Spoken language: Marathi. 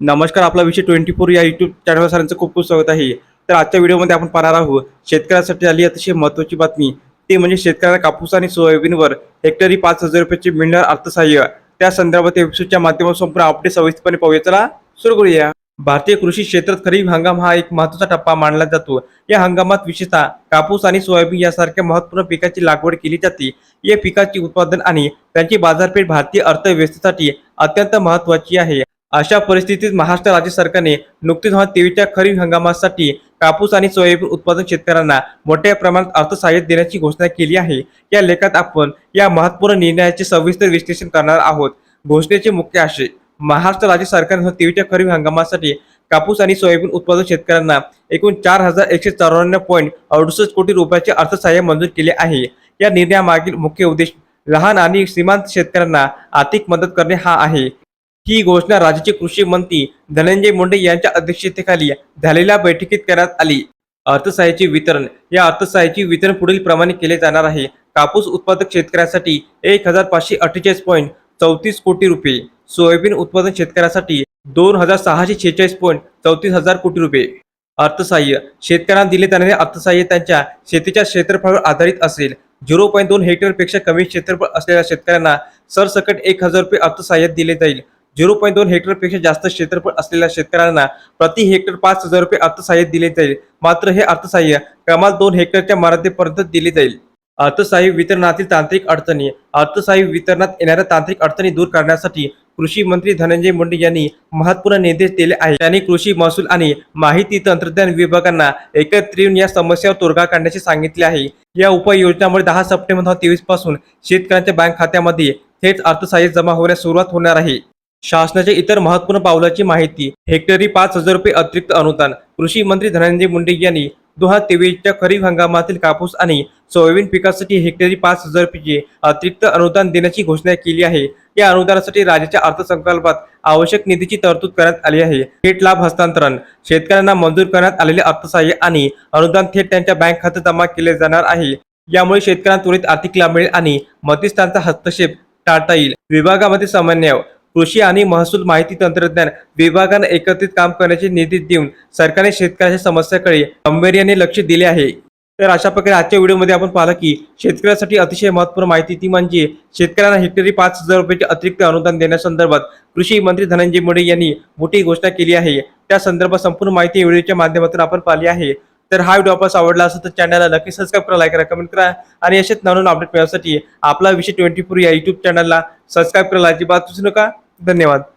नमस्कार आपला विषय ट्वेंटी फोर या युट्यूब चॅनल सरांचं खूप खूप स्वागत आहे. तर आजच्या व्हिडिओमध्ये आपण पाहणार आहोत शेतकऱ्यासाठी आली अतिशय महत्त्वाची बातमी. ते म्हणजे शेतकऱ्यांना कापूस आणि सोयाबीनवर हेक्टरी पाच हजार रुपयाचे मिळणार अर्थसहाय्य. त्या संदर्भात एपिसोडच्या माध्यमातून संपूर्ण अपडेट सविस्तरपणे पाहूया. चला सुरू करूया. भारतीय कृषी क्षेत्रात खरीप हंगाम हा एक महत्त्वाचा टप्पा मानला जातो. या हंगामात विशेषतः कापूस आणि सोयाबीन यासारख्या महत्त्वपूर्ण पिकाची लागवड केली जाते. या पिकाची उत्पादन आणि त्यांची बाजारपेठ भारतीय अर्थव्यवस्थेसाठी अत्यंत महत्त्वाची आहे. अशा परिस्थितीत महाराष्ट्र राज्य सरकारने नुकतीच हा तेवीसच्या खरीप हंगामासाठी कापूस आणि सोयाबीन उत्पादन शेतकऱ्यांना मोठ्या प्रमाणात अर्थसहाय्य देण्याची घोषणा केली आहे. या लेखात आपण या महत्त्वपूर्ण निर्णयाचे सविस्तर विश्लेषण करणार आहोत. घोषणेचे मुख्य आशय महाराष्ट्र राज्य सरकारने तेवीसच्या खरीप हंगामासाठी कापूस आणि सोयाबीन उत्पादन शेतकऱ्यांना एकूण चार हजार एकशे चौऱ्याण्णव पॉईंट अडुसष्ट कोटी रुपयाचे अर्थसहाय्य मंजूर केले आहे. या निर्णयामागील मुख्य उद्देश लहान आणि श्रीमंत शेतकऱ्यांना आर्थिक मदत करणे हा आहे. ही घोषणा राज्याचे कृषी मंत्री धनंजय मुंडे यांच्या अध्यक्षतेखाली झालेल्या बैठकीत करण्यात आली. अर्थसहाय्याचे वितरण. या अर्थसहाय्याचे वितरण पुढील प्रमाणे केले जाणार आहे. कापूस उत्पादक शेतकऱ्यासाठी एक हजार पाचशे अठ्ठेचाळीस पॉईंट चौतीस कोटी रुपये. सोयाबीन उत्पादन शेतकऱ्यासाठी दोन हजार सहाशे शेहेचाळीस पॉईंट चौतीस हजार कोटी रुपये. अर्थसहाय्य. शेतकऱ्यांना दिले जाणारे अर्थसहाय्य त्यांच्या शेतीच्या क्षेत्रफळावर आधारित असेल. झिरो पॉईंट दोन हेक्टरपेक्षा कमी क्षेत्रफळ असलेल्या शेतकऱ्यांना सरसकट एक हजार रुपये अर्थसहाय्य दिले जाईल. झिरो पॉईंट दोन हेक्टरपेक्षा जास्त क्षेत्रफळ असलेल्या शेतकऱ्यांना प्रति हेक्टर पाच हजार रुपये अर्थसहाय्य दिले जाईल. मात्र हे अर्थसहाय्य कमाल दोन हेक्टरच्या मर्यादेपर्यंत दिले जाईल. अर्थसहाय्य वितरणातील तांत्रिक अडचणी अर्थसहाय्य वितरणात येणाऱ्या तांत्रिक अडचणी दूर करण्यासाठी कृषी मंत्री धनंजय मुंडे यांनी महत्त्वपूर्ण निर्देश दिले आहेत. त्यांनी कृषी महसूल आणि माहिती तंत्रज्ञान विभागांना एकत्र येऊन या समस्यावर तोडगा काढण्याचे सांगितले आहे. या उपाययोजनामुळे दहा सप्टेंबर दोन हजार तेवीसपासून शेतकऱ्यांच्या बँक खात्यामध्ये थेट अर्थसहाय्य जमा होण्यास सुरुवात होणार आहे. शासनाच्या इतर महत्त्वपूर्ण पावलाची माहिती हेक्टरी पाच हजार रुपये अतिरिक्त अनुदान कृषी मंत्री धनंजय मुंडे यांनी दोन हजार तेवीसच्या खरीप हंगामातील कापूस आणि सोयाबीन पिकासाठी हेक्टरी पाच हजार रुपये अतिरिक्त अनुदान देण्याची घोषणा केली आहे. या अनुदानासाठी राज्याच्या अर्थसंकल्पात आवश्यक निधीची तरतूद करण्यात आली आहे. थेट लाभ हस्तांतरण शेतकऱ्यांना मंजूर करण्यात आलेले अर्थसहाय्य आणि अनुदान थेट त्यांच्या बँक खात्यात जमा केले जाणार आहे. यामुळे शेतकऱ्यांना त्वरित आर्थिक लाभ मिळेल आणि मध्यस्थांचा हस्तक्षेप टाळता येईल. विभागामध्ये समन्वय कृषी आणि महसूल माहिती तंत्रज्ञान विभागानं एकत्रित काम करण्याचे निधी देऊन सरकारने शेतकऱ्याच्या समस्याकडे गांभीर्याने लक्ष दिले आहे. तर अशा प्रकारे आजच्या व्हिडिओमध्ये आपण पाहिलं की शेतकऱ्यासाठी अतिशय महत्त्वपूर्ण माहिती ती म्हणजे शेतकऱ्यांना हेक्टरी पाच हजार रुपयाचे अतिरिक्त अनुदान देण्यासंदर्भात कृषी मंत्री धनंजय मुंडे यांनी मोठी घोषणा केली आहे. त्या संदर्भात संपूर्ण माहिती व्हिडिओच्या माध्यमातून आपण पाहिली आहे. तर हा व्हिडिओ आपल्याला आवडला असेल तर चॅनलला नक्की सबस्क्राईब करा लाईक करा कमेंट करा आणि असेच नवीन अपडेट मिळवण्यासाठी आपला विषय ट्वेंटी फोर या युट्यूब चॅनलला सबस्क्राईब करायला अजिबात विसरू नका. धन्यवाद.